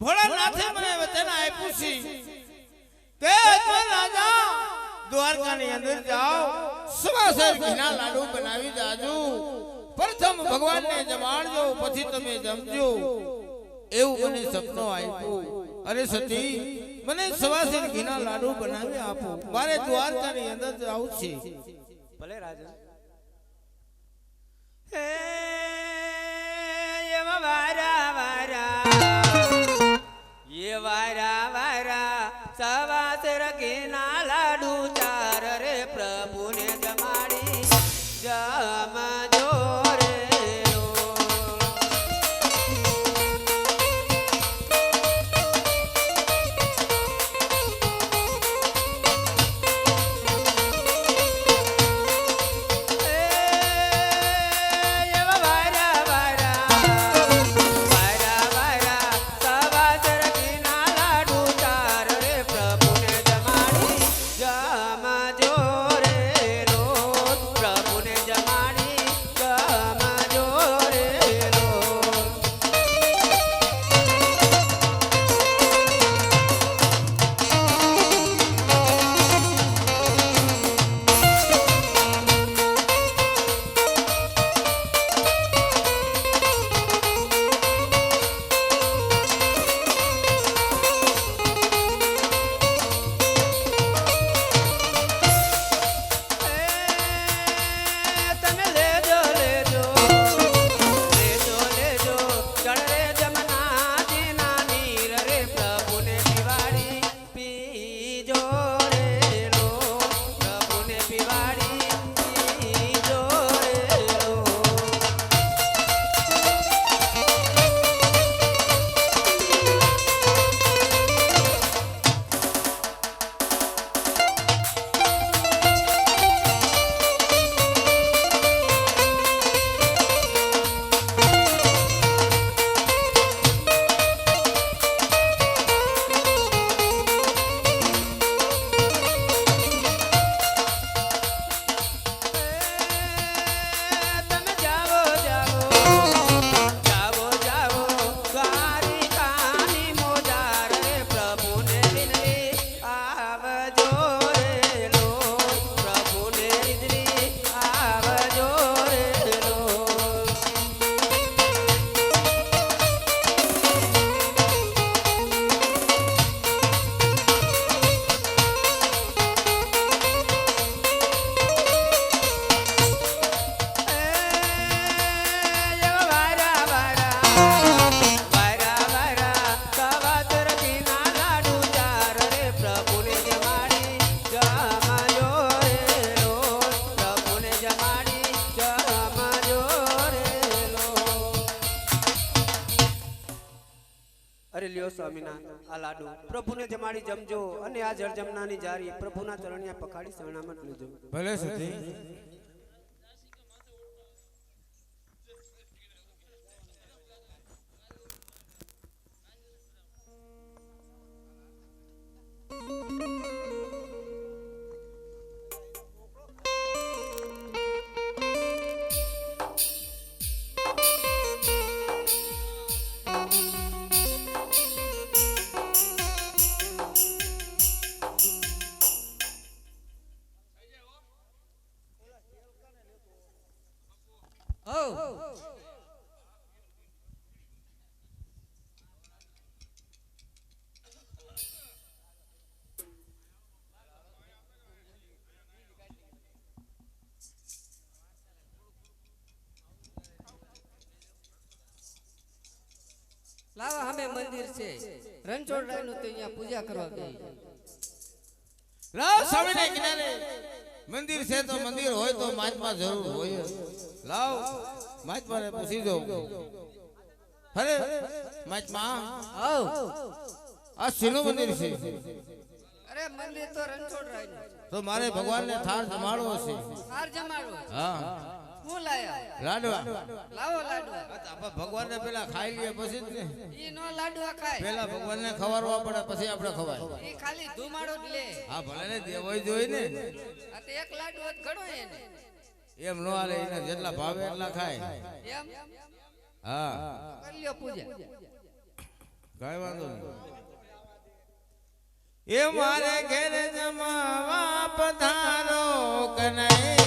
ભોળાનાથે મને વચન આપ્યું છે. કે રાજા દ્વારકાની અંદર જાઓ. સવાસર ઘીના લાડુ બનાવી જાજો પ્રથમ ભગવાનને જમાડજો પછી તમે જમજો. એવું મને સપનો આપ્યું. અરે સતી મને સવાસર ઘીના લાડુ બનાવી આપો. મારે દ્વારકાની અંદર જવું છે. ભલે રાજા હે એવા વારા વારા. સવાસર લ્યો સ્વામિનાથ આ લાડુ. પ્રભુને જમાડી જમજો અને આ જળ જમનાની જારી પ્રભુના ચરણિયા પખાડી શરણામત લેજો. ભલે સતી. લાવા અમે મંદિર છે. રણછોડરાયનું તો અહીંયા પૂજા કરવા ગઈ. લાવ સ્વામીને કિનારે. મંદિર છે તો મંદિર હોય તો મહાત્મા જરૂર હોય. લાવ. મહાત્મા ને પૂછી દો અરે મહાત્મા આવ. આ શીનું મંદિર છે. અરે મંદિર તો રણછોડરાયનું તો મારે ભગવાનને થાળ જમાડવો છે. થાર જમાડવો? હા. હું લાયા લાડવા. લાવો લાડવા. આપણે ભગવાનને પેલા ખાઈ લઈએ પછી જ ને. ઈ નો લાડવા ખાય. પેલા ભગવાનને ખવારવા પડે પછી આપણે ખવાય. ઈ ખાલી ધુમાડો જ લે. હા ભલે ને દેવોય જોઈએ ને. આ તો એક લાડુ જ ઘણો એને. એમ નો હાલે એને જેટલા ભાવે એટલા ખાય. એમ? હા. કરી લ્યો પૂજા. કાંઈ વાંધો નહીં. એ મારે ઘેર જમાવા પધારો કનૈયા.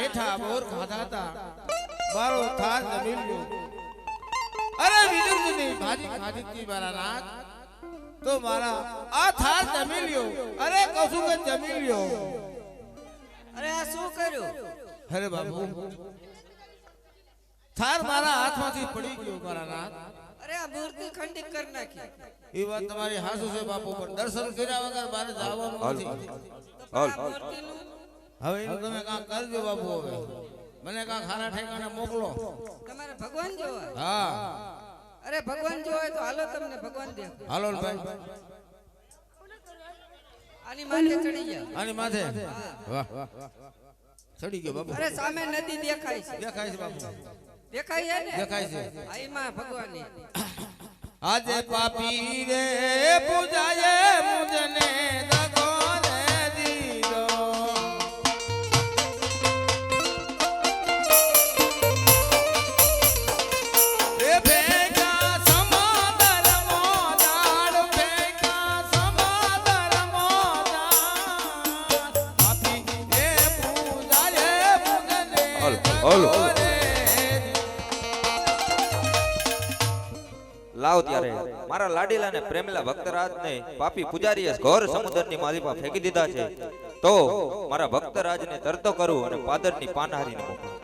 હેઠા બોર ખાધા હતા. મારો થાર જમીલ્યો અરે વિદુરની ભાજી ખાધી હતી મારા નાથ તો મારા આ થાર જમીલ્યો અરે કશું કે જમીલ્યો અરે આ શું કર્યું? અરે બાબુ થાર મારા હાથમાંથી પડી ગયો મારા નાથ અરે આ મૂર્તિ ખંડિત કરી નાખી. એ વાત તમારી હાસુ છે બાપુ પણ દર્શન કર્યા વગર મારે જવાનું નથી. તો હવે એનું તમે કાંક કરજો બાપુ હવે. મને કાંક ખાના ઠેકાને મોકલો. તમારે ભગવાન જોવા હા. અરે ભગવાન જોવા હોય તો હાલો તમને ભગવાન દે. હાલો ભાઈ. આની માથે ચડી ગયા. આની માથે? વાહ ચડી ગયો બાપુ. અરે સામે નદી દેખાય છે. દેખાય છે બાપુ. દેખાય છે ને? દેખાય છે. આઈમાં ભગવાનની. આજે પાપી રે પૂજાય મુજને લાવ ત્યારે મારા લાડીલા ને પ્રેમલા ભક્તરાજ ને પાપી પૂજારીએ ઘોર સમુદ્રની માલિપા ફેંકી દીધા છે. તો મારા ભક્તરાજ ને તરતો કરું અને પાદરની પાનહારીને મોકલું.